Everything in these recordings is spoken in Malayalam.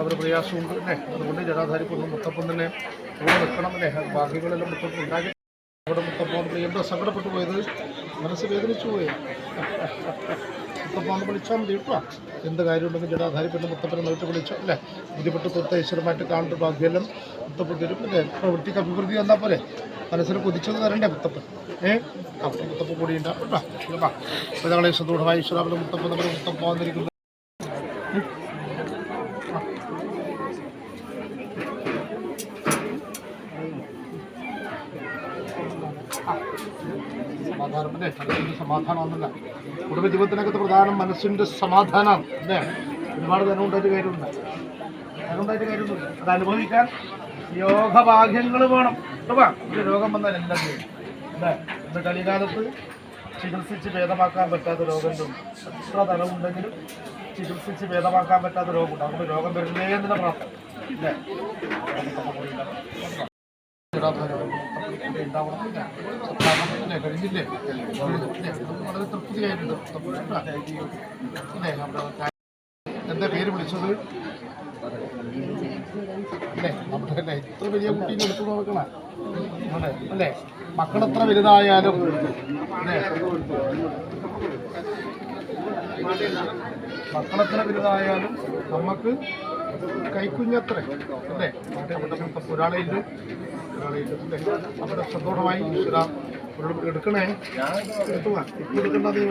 അവർ പ്രയാസമുണ്ട് അല്ലേ അതുകൊണ്ട് ജടാധാരി മുത്തപ്പം തന്നെ കൂടെ നിൽക്കണം അല്ലേ? ബാക്കികളെല്ലാം മുത്തപ്പം ഉണ്ടാക്കി. അവിടെ മുത്തപ്പം പ്രിയന്ത സങ്കടപ്പെട്ടു പോയത്? മനസ്സ് വേദനിച്ചു പോയി. ഒന്ന് വിളിച്ചാൽ മതി കേട്ടോ. എന്ത് കാര്യമുണ്ടെങ്കിൽ ജടാധാരി പെണ്ണ് മുത്തപ്പനെ നേരിട്ട് വിളിച്ചോ അല്ലേ? ബുദ്ധിപ്പെട്ട് തൊത്ത ഈശ്വരമായിട്ട് കാണേണ്ട ഭാഗ്യമെല്ലാം മുത്തപ്പം തരും അല്ലേ? പ്രവൃത്തിക്ക് അഭിവൃദ്ധി വന്നാൽ പോലെ മനസ്സിൽ കൊതിച്ചത് തരണ്ടേ മുത്തപ്പൻ? ഏ? അവിടെ മുത്തപ്പൻ കൂടി ഉണ്ടാവും കേട്ടോ അപ്പോൾ ഞങ്ങളെ സന്തോഷമായി ഈശ്വരാവിലെ മുത്തപ്പൻ നമ്മുടെ മുത്തപ്പം വന്നിരിക്കുന്നു. സമാധാനം അല്ലേ മനസ്സിന്റെ സമാധാനം ഒന്നല്ല കുടുംബ ജീവിതത്തിനകത്ത് പ്രധാനം മനസ്സിന്റെ സമാധാനം അല്ലേ? ഒരുപാട് ധനം ഉണ്ടായിട്ട് കാര്യമുണ്ട്. ധനം ഉണ്ടായിട്ട് കാര്യമൊന്നുമില്ല. അത് അനുഭവിക്കാൻ യോഗഭാഗ്യങ്ങൾ വേണം. ഒരു രോഗം വന്നാൽ എല്ലാം ചെയ്യും. അല്ലേ? ഇന്ന് കലികാലത്ത് ചികിത്സിച്ച് ഭേദമാക്കാൻ പറ്റാത്ത രോഗങ്ങളുണ്ട് എത്ര ധനമുണ്ടെങ്കിലും ചികിത്സിച്ച് ഭേദമാക്കാൻ പറ്റാത്ത രോഗമുണ്ട്. അതുകൊണ്ട് രോഗം വരുന്നേ എന്നുള്ള പ്രാർത്ഥന. അല്ലേ? എന്താ പേര് വിളിച്ചത് ഇത്ര വലിയ കുട്ടീനെ എടുത്തു നോക്കണേ അല്ലേ മക്കളെത്ര വലുതായാലും അല്ലേ മക്കളെത്ര വലുതായാലും നമുക്ക് കൈക്കുഞ്ഞത്ര അല്ലേ ഒരാളെയില്ല ഒരാളെയില്ല അല്ലേ അവിടെ സന്തോഷമായി എടുക്കണേ ഇപ്പം എടുക്കണ്ടതേ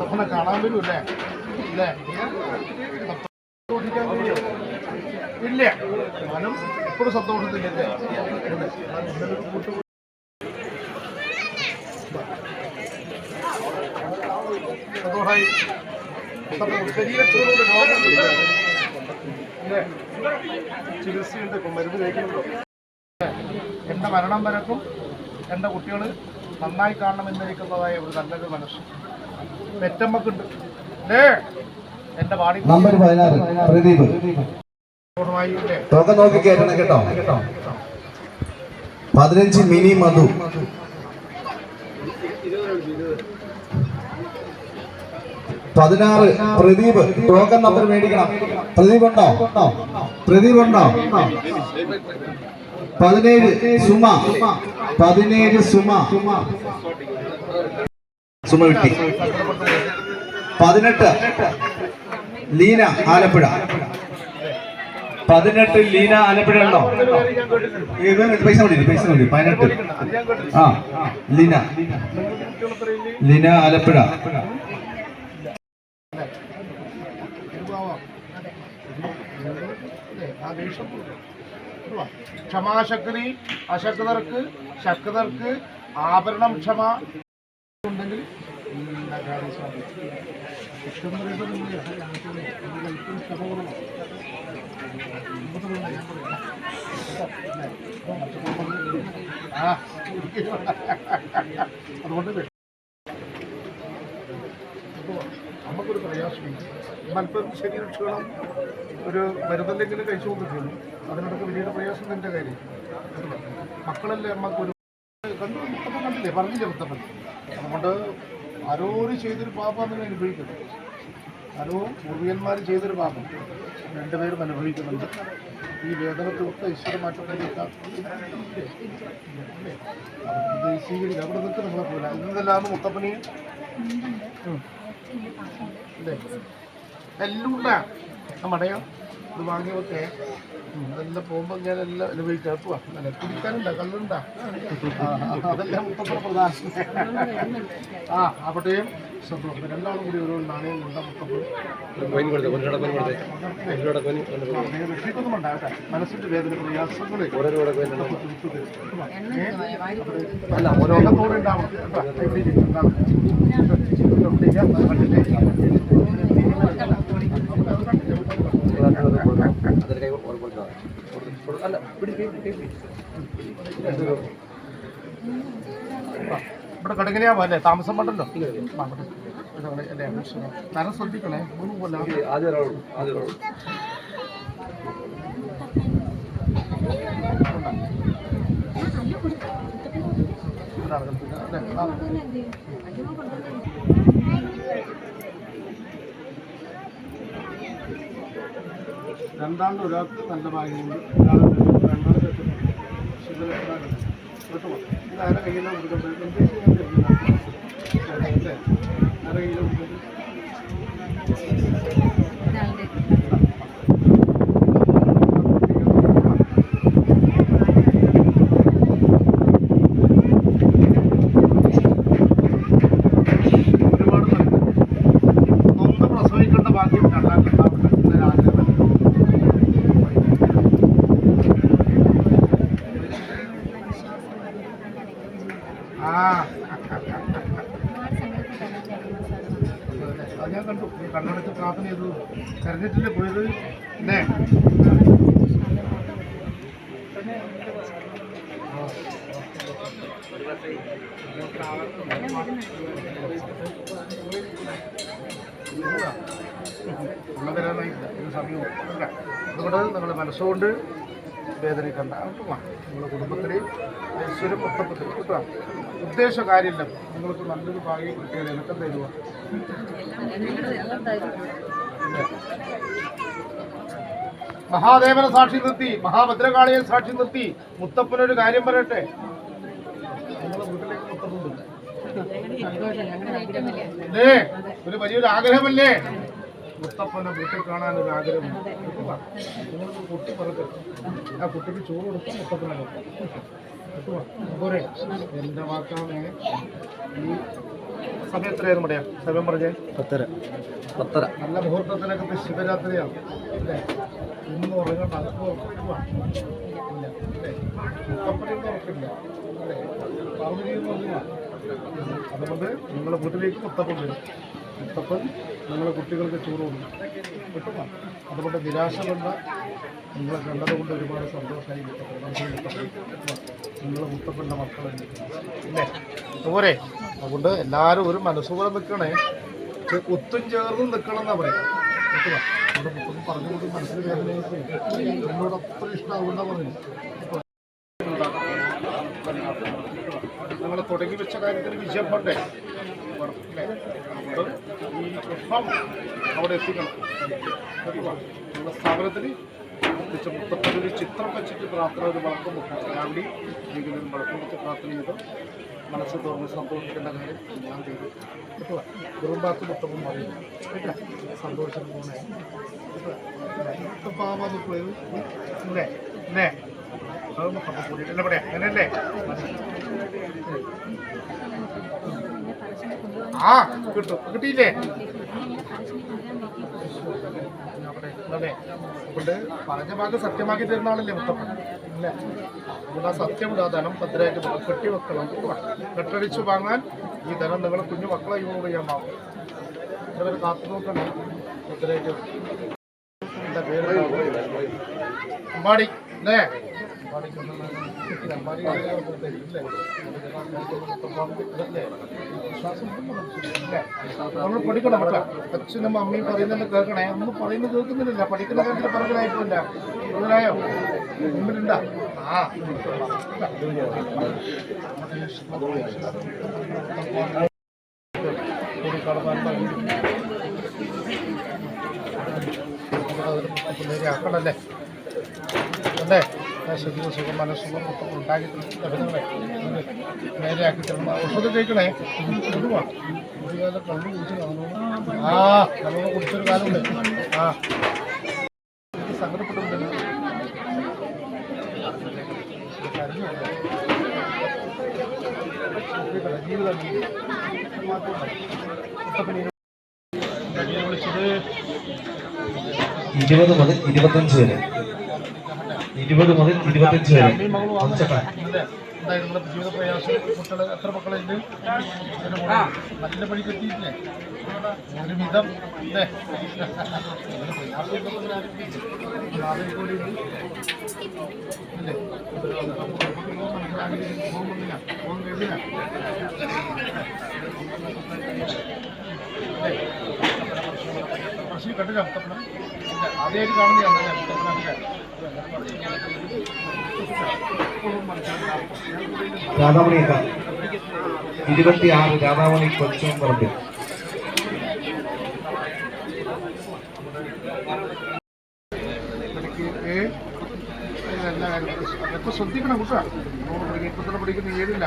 പറഞ്ഞു കാണാൻ അല്ലേ ഓടിക്കാൻ കഴിയോ ഇല്ല മനം ഇപ്പോഴും സന്തോഷത്തില്ലേ രോഗമില്ല ഇല്ലേ? ചികിത്സയുണ്ട്. ഇപ്പം മരുന്ന് കഴിക്കുന്നുണ്ടോ? എന്റെ മരണം വരക്കും. എന്റെ കുട്ടികൾ നന്നായി കാണണമെന്നിരിക്കുന്നതായ ഒരു നല്ലൊരു മനസ്സ്. പെറ്റമ്മക്കുണ്ട്. അല്ലേ എന്റെ വാടി നമ്പർ പതിനാറ് പ്രദീപ്. നോക്കി കേട്ടോ. പതിനഞ്ച് മിനി മധു. പതിനാറ് പ്രദീപ് ടോക്കൺ നമ്പർ മേടിക്കണം. പ്രദീപ് ഉണ്ടോ? പ്രദീപ് ഉണ്ടോ? പതിനേഴ് സുമ. പതിനേഴ് സുമ. സുമ കിട്ടി പതിനെട്ട് ലീന ആലപ്പുഴ. പതിനെട്ട് ലീന ആലപ്പുഴ ഉണ്ടോ? പൈസ മതി പൈസ മതി. പതിനെട്ട്. ആ ലീന. ലീന ആലപ്പുഴ. ക്ഷമാശക്തി അശക്തർക്ക് ശക്തർക്ക് ആഭരണം ക്ഷമ ഉണ്ടെങ്കിൽ അതുകൊണ്ട് നമുക്കൊരു പ്രയാസമില്ല മൽപ്പം ശരീരം ക്ഷീണം ഒരു മരുന്നെന്തെങ്കിലും കഴിച്ചുകൊണ്ടിരിക്കുന്നു. അതിനോടൊക്കെ വലിയൊരു പ്രയാസം എന്റെ കാര്യം മക്കളല്ലേ അമ്മയ്ക്ക് ഒരു കണ്ടു മുത്തപ്പൻ കണ്ടില്ലേ? പറഞ്ഞില്ലേ മുത്തപ്പൻ അതുകൊണ്ട് ആരോര് ചെയ്തൊരു പാപം അതിനെ അനുഭവിക്കുന്നു. ആരോ പൂർവികന്മാർ ചെയ്തൊരു പാപം രണ്ടുപേരും അനുഭവിക്കുന്നുണ്ട്. ഈ വേദന തൊട്ട് പ്രതീക്ഷിക്കാം സ്വീകരിക്കുക അവിടെ നിൽക്കുന്ന നമ്മളെ പോലെ ഇന്നെല്ലാം മുത്തപ്പനെയും ഉം. എല്ലാം ഉണ്ടാ. മടയാ ഇത് വാങ്ങി വെക്കേ. ഉം, അതെല്ലാം പോകുമ്പോൾ ഞാൻ എല്ലാം അനുഭവിക്കാം കേട്ടോ അല്ല കുടിക്കാനുണ്ടാ കല്ലുണ്ടാ അതെല്ലാം മുത്തപ്പുറ പ്രധാനം. ആ അവിടെയും രണ്ടാളും കൂടി ഒരു നാണയം കൊണ്ട മുത്തപ്പുറം. ഉണ്ടാകട്ടെ മനസ്സിന്റെ വേദന പ്രയാസങ്ങളെ. അല്ല ഓരോന്നത്തോടെ ഉണ്ടാവും. കേട്ടോ. ഇവിടെ അല്ല ഇവിടെ കടുങ്ങനെയാ പോലെ താമസം പണ്ടല്ലോ? തരം ശ്രദ്ധിക്കണേ. മൂന്ന് പോലെ എന്തിനാണ് കൽപ്പിക്കുക അല്ലേ രണ്ടാണ്ട് ഒരാൾക്ക് നല്ല ഭാഗ്യമുണ്ട് രണ്ടാമത്തെ രണ്ടാമത് തെറ്റുന്നു ശുഭലക്ഷണമാണ് കേട്ടോ ഇത് ഒരുപാട് നന്ദി ഒന്ന് പ്രസവിക്കേണ്ട ഭാഗ്യം രണ്ടാമത്തെ ഉണ്ടാവട്ടെ എന്നൊരു ആഗ്രഹം ആ അത് ഞാൻ കണ്ടു നീ കണ്ണടച്ച് പ്രാർത്ഥന ചെയ്തു കരഞ്ഞിട്ടില്ലേ പോയത് അല്ലേ ഉള്ള തരാനായില്ല ഒരു സമയവും ഇല്ല അതുകൊണ്ട് നിങ്ങളുടെ മനസ്സുകൊണ്ട് വേദനിക്കണ്ട കേട്ടോ നിങ്ങളുടെ കുടുംബത്തിൽ ഐശ്വര്യം മൊത്തത്തിൽ കേട്ടോ ഉദ്ദേശ കാര്യമില്ല. നിങ്ങൾക്ക് നല്ലൊരു ഭാഗ്യം കിട്ടിയത് എനിക്ക് തരുക മഹാദേവനെ സാക്ഷി നിർത്തി മഹാഭദ്രകാളിയെ സാക്ഷി നിർത്തി. മുത്തപ്പനൊരു കാര്യം പറയട്ടെ? നിങ്ങളുടെ വീട്ടിലേക്ക് മുത്തപ്പുണ്ട്. ഒരു വലിയൊരു ആഗ്രഹമല്ലേ? മുത്തപ്പനെ വീട്ടിൽ കാണാൻ ഒരു ആഗ്രഹം നിങ്ങൾക്ക് കുട്ടി പറഞ്ഞത് ആ കുട്ടിക്ക് ചോറ് കൊടുക്കും മുത്തപ്പനെ കൊടുക്കും? പോരെ. എന്റെ വാക്കാണ് ഈ സമയം എത്രയായിരുന്നു പറയാം സമയം പറഞ്ഞേ. പത്തര. പത്തര. നല്ല മുഹൂർത്തത്തിനൊക്കെ ശിവരാത്രിയാണ് അല്ലേ? ഇന്ന് ഉറങ്ങേണ്ട ഇല്ല. അല്ലേ? അല്ലേ? ഉറങ്ങില്ല അതുകൊണ്ട് നിങ്ങളുടെ വീട്ടിലേക്ക് മുത്തപ്പം വരും. മുത്തപ്പൻ നിങ്ങളുടെ കുട്ടികൾക്ക് ചോറ് കൊടുക്കും കിട്ടുമോ അതുകൊണ്ട് നിരാശ കൊണ്ട് നിങ്ങളെ കണ്ടതുകൊണ്ട് ഒരുപാട് സന്തോഷമായി നിങ്ങൾ മുത്തപ്പന്റെ മക്കളെ അതുപോലെ അതുകൊണ്ട് എല്ലാവരും ഒരു മനസ്സുകൂടെ നിൽക്കണേ. ഒത്തും ചേർന്നും നിൽക്കണം എന്നാ പറയാം കിട്ടുമോ അവിടെ മുത്തപ്പൻ പറഞ്ഞുകൊണ്ട് മനസ്സിൽ വേദനയായി എന്നോട് അത്ര ഇഷ്ടമാവുന്ന പറഞ്ഞു നമ്മൾ തുടങ്ങി വെച്ച കാര്യത്തിൽ വിജയം കൊണ്ടേ. ഈ പുഷ്പം അവിടെ എത്തിക്കണം. നമ്മുടെ സ്ഥാപനത്തിൽ എത്തിച്ച മുത്തപ്പനൊരു ചിത്രം വെച്ചിട്ട് പ്രാർത്ഥന ഒരു വെക്കും. രാവിലെ ഇതിലും വളക്കം വെച്ച് പ്രാർത്ഥന ചെയ്ത് മനസ്സ് തുറന്ന് സന്തോഷിക്കേണ്ട കാര്യം ഞാൻ ചെയ്തു. കേട്ടോ? കുറുമ്പാക്ക് മുത്തപ്പൻ പറയും കേട്ടോ? സന്തോഷം പോണേ കേട്ടോ? മുത്തപ്പാവാന്ന് പോയത് ഇല്ലേ ആ കിട്ടും. കിട്ടിയില്ലേ? പറഞ്ഞ ഭാഗം സത്യമാക്കി തരുന്ന ആളല്ലേ മുത്തപ്പൻ. അല്ലേ? അതുകൊണ്ട് ആ സത്യം ആ ധനം ഭദ്രമായിട്ട്. കെട്ടി വെക്കണം. കെട്ടടിച്ചു വാങ്ങാൻ ഈ ധനം നിങ്ങളെ കുഞ്ഞു മക്കളെ യൂസ് ചെയ്യാമാവും. ഇവർ കാത്തു നോക്കണം. ഭദ്രമായിട്ട് പേര്? അമ്പാടി. അല്ലേ? നമ്മൾ പഠിക്കണം അച്ഛനും അമ്മയും പറയുന്നത് കേൾക്കണേ. ഒന്നും പറയുന്നത് കേൾക്കുന്നില്ല പഠിക്കുന്ന കാര്യത്തിൽ പറഞ്ഞതായിട്ടില്ല. മുതലായോ മുമ്പിലുണ്ടാ ആ. ആക്കണല്ലേ അല്ലേ? ശരീര സുഖം മനസ്സുഖം ഒക്കെ തരണം ഔഷധം കഴിക്കണേ കൊടുവാ ഒരു കാലം കള്ളു കുടിച്ച് കാണുന്നു ആ നമ്മൾ കുടിച്ചൊരു കാലമുണ്ട്. ആ. ഇരുപത് മുതൽ ഇരുപത്തഞ്ച് വരെ ഇരുപത് മുതൽ ഇരുപത്തഞ്ച് വരെ കുട്ടികൾ എത്ര മക്കളുണ്ട് ഇതിന്റെ കൂടെ നല്ല പണി കിട്ടിയിട്ടില്ലേ ഒരു വിധം ഇല്ലേ നിങ്ങളുടെ പ്രയാസം ഇതൊക്കെ പിന്നെ ആരും ആരും കൂടി ഉണ്ട്. ഇല്ലേ? മനസ്സിലാക്കി പോകുന്നില്ല പോകാൻ കഴിയില്ല പ്രശ്നം കണ്ടില്ല അതേ കാണുന്നതാണ് മുത്തപ്പനല്ലേ രാധാമണിയൊക്കെ ഇരുപത്തിയാറ് രാധാമണി കൊച്ചും പറമ്പിൽ. അതൊക്കെ ശ്രദ്ധിക്കണം കൂട്ടാ. ഇപ്പൊ തന്നെ പഠിക്കുന്ന ഏഴില്ല.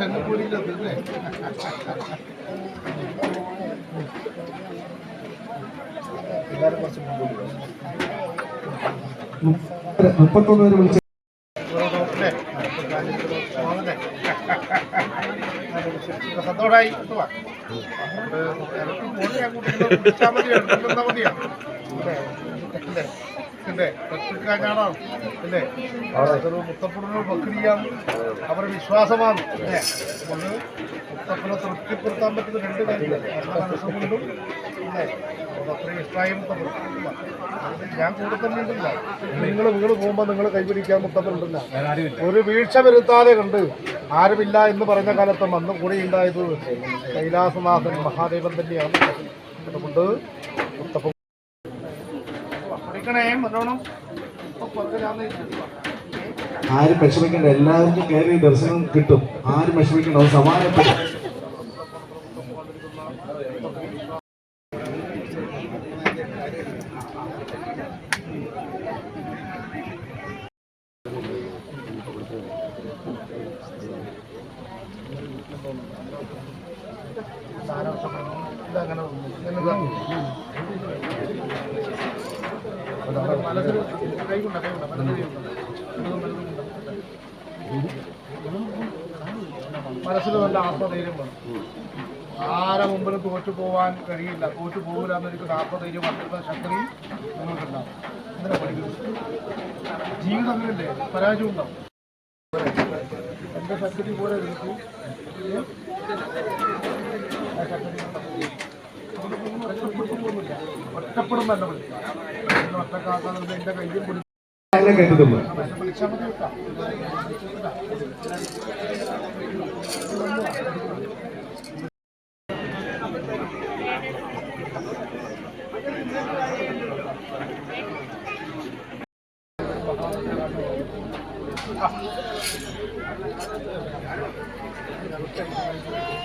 ഞങ്ങൾ പോലില്ലേ എല്ലാവരും കുറച്ച് മുമ്പോട്ട് മുപ്പത്തൊന്ന് വരെ വിളിച്ച സന്തോഷമായി വിളിച്ചാൽ മതിയോ? കൊണ്ടുവന്നാൽ മതിയോ? അല്ലേ അല്ലേ? പത്രിക്കാഞ്ഞാണോ അല്ലേ? അതൊരു മുത്തപ്പുറനോട് ബക്രിയാണ് അവരുടെ വിശ്വാസമാണ് അല്ലേ? അതുകൊണ്ട് മുത്തപ്പനെ തൃപ്തിപ്പെടുത്താൻ പറ്റുന്ന രണ്ട് കാര്യങ്ങൾ അവരുടെ മനസ്സുകൊണ്ടും അല്ലേ? അത്രയും ഇഷ്ടമായി മുത്തപ്പൻ ഞാൻ കൂടെ തന്നെ ഉണ്ടല്ല. നിങ്ങൾ നിങ്ങൾ പോകുമ്പോൾ നിങ്ങൾ കൈപിടിക്കാൻ മുത്തപ്പൻ ഉണ്ടല്ല. ഒരു വീഴ്ച വരുത്താതെ കണ്ട് ആരുമില്ല എന്ന് പറഞ്ഞ കാലത്ത് അന്ന് കൂടി ഉണ്ടായത് കൈലാസനാഥൻ മഹാദേവൻ തന്നെയാണ്. അതുകൊണ്ട് മുത്തപ്പൻ പഠിക്കണേ നല്ലോണം ഇപ്പൊ പുറകിലാന്ന് ഇരിക്കുക. ആരും വിഷമിക്കേണ്ട എല്ലാവർക്കും കയറി ദർശനം കിട്ടും. ആരും വിഷമിക്കണ്ട അത് സമാനപ്പെടും ഇങ്ങനെ മനസ്സിൽ നല്ല ആത്മധൈര്യം വേണം. ആരെ മുമ്പിലും തോറ്റു പോവാൻ കഴിയില്ല. തോറ്റു പോകില്ല എന്നൊരു ആത്മധൈര്യം വർദ്ധിക്കുന്ന ശക്തി നിങ്ങൾക്കുണ്ടാവും. എന്തിനാ പഠിക്കുന്നത് ജീവിതം അങ്ങനെയല്ലേ പരാജയം ഉണ്ടാവും. എന്റെ ശക്തി പോലെ ശക്തി ഒറ്റപ്പെടുത്തുന്നില്ല ഒറ്റപ്പെടുന്ന എന്നെ വിളിക്കാം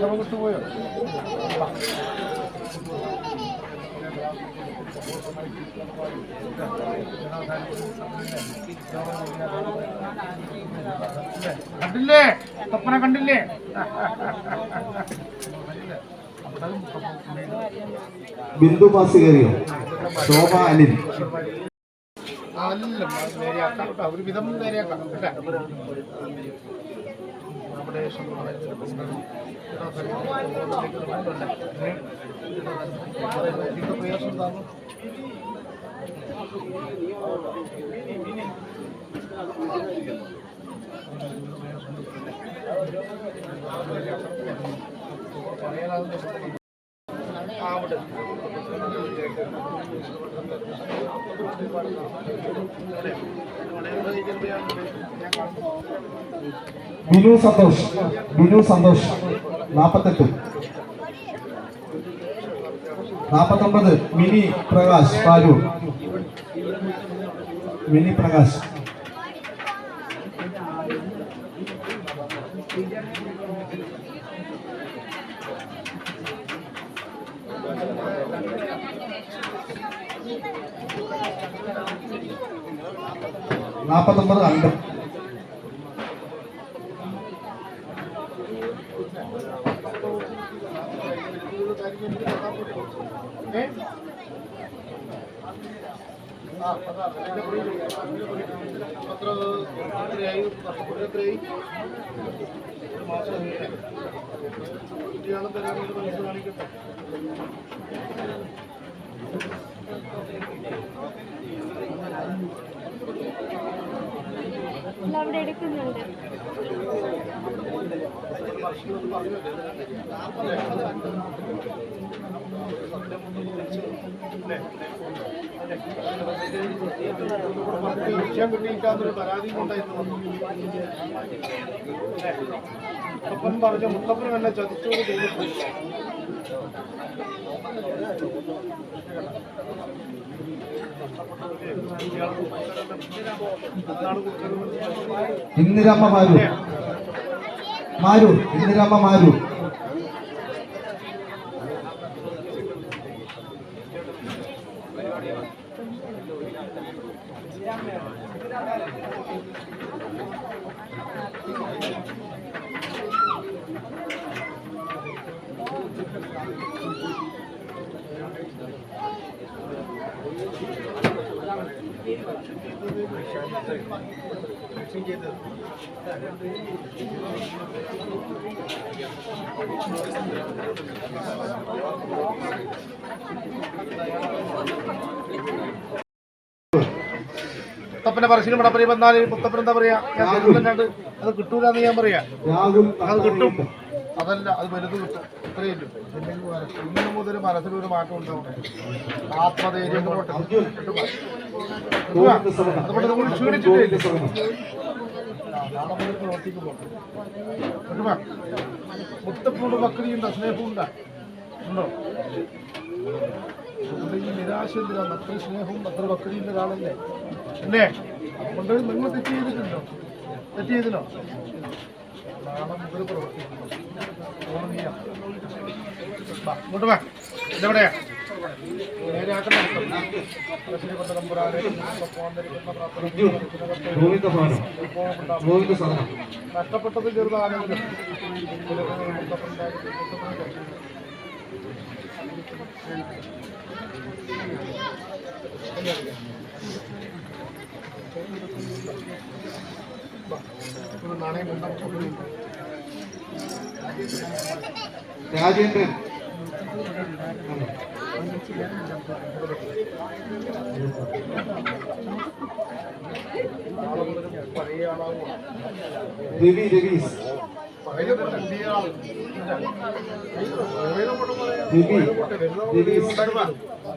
Sabah boyu. Thank you. കണ്ടില്ലേ? സ്വപ്ന കണ്ടില്ലേ? ബിന്ദു പാസ് കയറിയോ ശോഭ അനിൽ. നല്ല നേരെയാക്കാം കേട്ടോ. ഒരു വിധം നേരെയാക്കാം. കേട്ടോ നമ്മുടെ പ്രയാസം ബിനു സന്തോഷ് ബിനു സന്തോഷ് നാപ്പത്തെട്ട്. നാപ്പത്തൊമ്പത് മിനി പ്രകാശ് പാരൂർ മിനി പ്രകാശ്. നാപ്പത്തൊമ്പത് അണ്ടം ഏ? ആ, അതാ, അതിന്റെ പുറകിൽ പത്ര എത്രയായി നഷ്ടപ്പെട്ടത് എത്രയായി ഒരു മാസം? കുട്ടിയാണ് തരാനുള്ള പൈസ കാണിക്കട്ടെ അവിടെ എടുക്കുന്നുണ്ട് വിഷയം കിട്ടിയിട്ടാന്നൊരു പരാതി കൊണ്ടായിരുന്നു മുത്തപ്പൻ പറഞ്ഞ മുത്തപ്പനും എന്നെ ചതിച്ചോട് കുറ്റം ഇന്ദിരമ്മ മാരൂർ. മാരൂർ ഇന്ദിരമ്മ മാരൂർ. മുത്തപ്പന്റെ പറശ്ശിനി മടപ്പരി വന്നാൽ മുത്തപ്പൻ എന്താ പറയാ? അത് കിട്ടൂലെന്ന് ഞാൻ പറയാ. അത് കിട്ടും. അതല്ല അത് വലുത് കിട്ടും ഇത്രയും ഇന്ന് മുതൽ മനസ്സിലൊരു മാറ്റം ഉണ്ടാവും ആത്മധൈര്യം ക്ഷീണിച്ചിട്ടില്ല പ്രവർത്തിക്കുമ്പോൾ മുത്തപ്പനോട് ഭക്തിയുണ്ടോ സ്നേഹമുണ്ടോ ഉണ്ടോ? ഈ നിരാശ എന്തിനാണ് അത്ര സ്നേഹവും അത്ര ബക്രിയും ഒരാളല്ലേ? അല്ലേ? അതുകൊണ്ട് നിങ്ങൾ തെറ്റ് ചെയ്തിട്ടുണ്ടോ? തെറ്റ് ചെയ്തിനോ? നാളെ മുതൽ പ്രവർത്തിക്കുന്നു ഇങ്ങോട്ട് വാ ഇതെവിടെയാ നഷ്ടപ്പെട്ടത് ചെറുതാണെങ്കിലും Thank ഉണ്ടാക്കും రాజేంద్రన్ దేవి దేవీస్ దేవి దేవీస్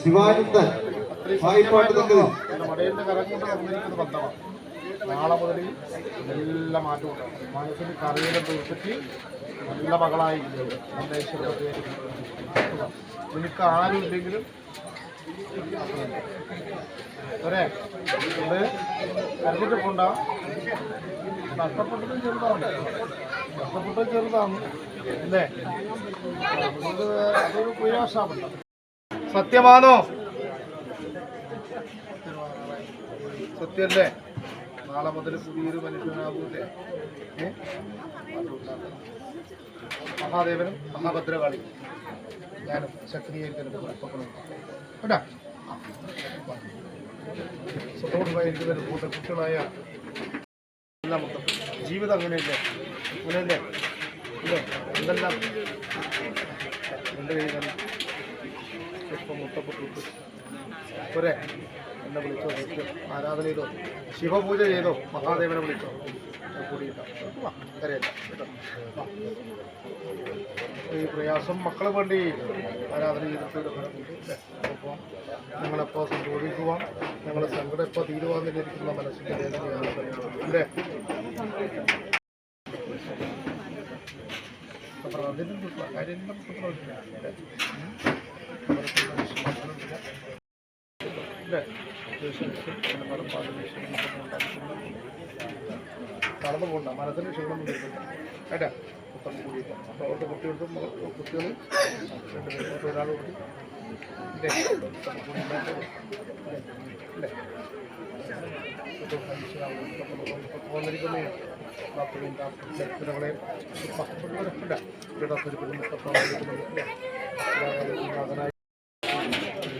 ശിവാനന്ദൻ വായ്പാട്ട് തങ്കതിൽ നാളെ മുതൽ നല്ല മാറ്റം ഉണ്ടാകും മനസ്സിന് കറിയുടെ തീർത്തിട്ട് നല്ല മകളായി നിനക്ക് ആരും ഇല്ലെങ്കിലും ഒരേ ഇത് കരുതിട്ട് പോണ്ട നഷ്ടപ്പെട്ടതും ചെറുതാണ്. നഷ്ടപ്പെട്ടതും ചെറുതാണ്. അല്ലേ? അതൊരു പ്രയാസമാണ് സത്യമാണോ? സത്യല്ലേ? നാളെ മുതൽ പുതിയൊരു മനുഷ്യനാകൂലേ ഏ? മഹാദേവനും മഹാഭദ്രകാളി ഞാനും ശക്തീകരിക്കുന്ന കേട്ടാ സന്തോഷമായിരിക്കുന്ന കൂട്ട കുട്ടികളായ എല്ലാം മൊത്തം ജീവിതം അങ്ങനെയല്ലേ? അങ്ങനെയല്ലേ? ഇല്ലേ? എന്തെല്ലാം? എന്റെ കയ്യിൽ ഇപ്പം മുത്തപ്പെട്ടിട്ട് പോരെ? എന്നെ വിളിച്ചോ ആരാധന ചെയ്തോ ശിവപൂജ ചെയ്തോ മഹാദേവനെ വിളിച്ചോ. ഈ പ്രയാസം മക്കളെ വേണ്ടി ആരാധന ചെയ്തിട്ട് അപ്പോൾ ഞങ്ങളെപ്പോൾ ഞങ്ങളെ സങ്കടം എപ്പോൾ തീരുവാന്നിരിക്കുന്ന മനസ്സിന്റെ വേദനയാണ്. അല്ലേ? അതിനും കാര്യമെല്ലാം അല്ലേ. അല്ലേ കടന്നു പോകണ്ട മനസ്സിന് ക്ഷീണം കേട്ടാ പുത്തം കൂടിയിട്ട് അപ്പോൾ അവരുടെ കുട്ടികൾക്കും കുട്ടികൾ രണ്ടുപേരും ഒരാൾ കൂടി ഉണ്ടായിട്ട് അല്ലേ വന്നിരിക്കുന്നേ ഡോക്ടറെയും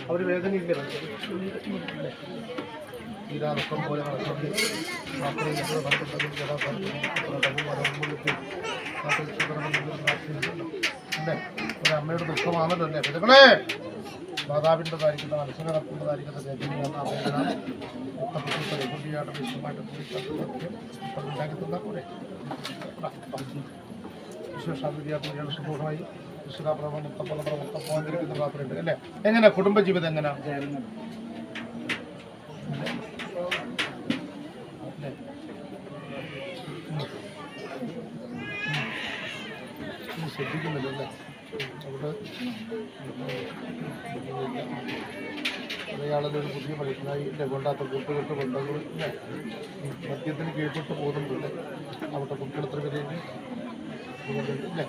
അവർ വേദനയില്ലേ. തീരാദുഃഖം പോലെ നടക്കുന്നത്. മാത്രമേ ഞങ്ങളുടെ ബന്ധപ്പെട്ടതും അല്ലേ? ഒരു അമ്മയുടെ ദുഃഖമാണല്ലോ അല്ലേ പിതാക്കളെ മാതാവിന്റെതായിരിക്കുന്ന മനസ്സിനെ നടത്തുന്നതായിരിക്കുന്ന വേദനയാണ് അമ്മയുടെ വേദന മുത്തപ്പെട്ട് പ്രകൃതിയായിട്ട് വിശ്വമായിട്ട് ഉണ്ടാക്കി തന്നാൽ പോലെ വിശ്വശാന്തിയാക്കുകയാണ് സുഖമായി വിശ്വപ്രഭ മുത്തപ്പളപ്ര മുത്തപ്പ അല്ലേ? എങ്ങനെ? കുടുംബജീവിതം എങ്ങനെ? ശ്രദ്ധിക്കുന്നില്ല അവിടെ അയാളൊരു പുതിയ പഠിക്കുന്നതായി എന്റെ കൊണ്ടാത്ത കൂട്ടുകെട്ട് ബന്ധങ്ങൾ. മദ്യത്തിന് കീഴ്പ്പെട്ട് പോകുന്നുണ്ട് അവിടുത്തെ കുട്ടികൾ എത്ര പേരുണ്ട് അല്ലേ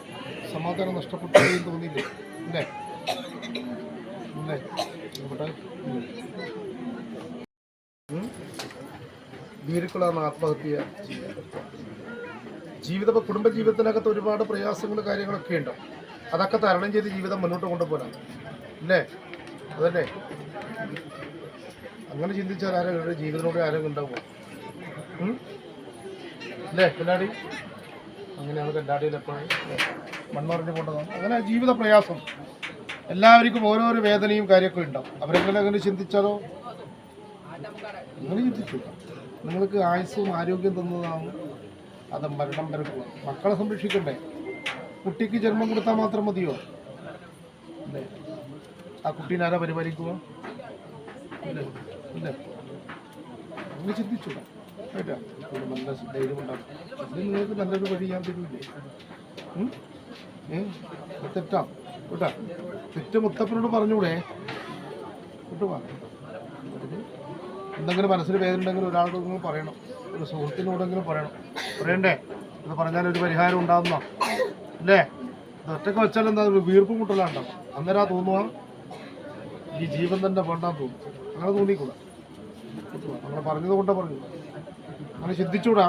സമാധാനം നഷ്ടപ്പെട്ടു തോന്നിയില്ലേ? അല്ലേ? അല്ലേ? ആത്മഹത്യ ജീവിത കുടുംബജീവിതത്തിനകത്ത് ഒരുപാട് പ്രയാസങ്ങളും കാര്യങ്ങളൊക്കെ ഉണ്ട്. അതൊക്കെ തരണം ചെയ്ത് ജീവിതം മുന്നോട്ട് കൊണ്ടുപോകാൻ അല്ലേ? അതല്ലേ? അങ്ങനെ ചിന്തിച്ചാൽ ആരും ജീവിതത്തിനോട് ആരും ഉണ്ടാവുമോ? അല്ലേ കല്ലാടി അങ്ങനെയാണ് കല്ലാടിയിൽ എപ്പോഴും മൺമറിഞ്ഞു കൊണ്ടതാണ് അങ്ങനെ ജീവിത പ്രയാസം. എല്ലാവർക്കും ഓരോരോ വേദനയും കാര്യമൊക്കെ ഉണ്ടാവും. അവരെങ്ങനെ അങ്ങനെ ചിന്തിച്ചാലോ? അങ്ങനെ ചിന്തിച്ചു നിങ്ങൾക്ക് ആയുസ്സും ആരോഗ്യം തന്നതാണ് അത് മരണം വരെ പോകും മക്കളെ സംരക്ഷിക്കണ്ടേ? കുട്ടിക്ക് ജന്മം കൊടുത്താൽ മാത്രം മതിയോ? അല്ലേ? ആ കുട്ടീനെ ആരാ പരിപാലിക്കുക? അല്ലേ അല്ലേ അങ്ങനെ ചിന്തിച്ചു ഒരു നല്ല ധൈര്യം ഉണ്ടാകും ഇത് നിങ്ങൾക്ക് നല്ലൊരു വഴി ഞാൻ തരൂല്ലേ? ഏ? തെറ്റാം. കേട്ടാ? തെറ്റ് മുത്തപ്പനോട് പറഞ്ഞൂടെ കേട്ടുവാ എന്തെങ്കിലും മനസ്സിൽ വേദന ഉണ്ടെങ്കിൽ ഒരാളോടെങ്കിലും പറയണം. ഒരു സുഹൃത്തിനോടെങ്കിലും പറയണം. പറയണ്ടേ? ഇത് പറഞ്ഞാൽ ഒരു പരിഹാരം ഉണ്ടാകുന്ന അല്ലേ? ഇത് ഒറ്റയ്ക്ക് വെച്ചാൽ എന്താ? ഒരു വീർപ്പ് മുട്ടലാണ്ടാവും അന്നേരം തോന്നുക ഈ ജീവൻ തന്നെ വേണ്ടാന്ന് തോന്നും അങ്ങനെ തോന്നിക്കൂടാ. നമ്മൾ പറഞ്ഞത് കൊണ്ടാ പറഞ്ഞു അങ്ങനെ ചിന്തിച്ചൂടാ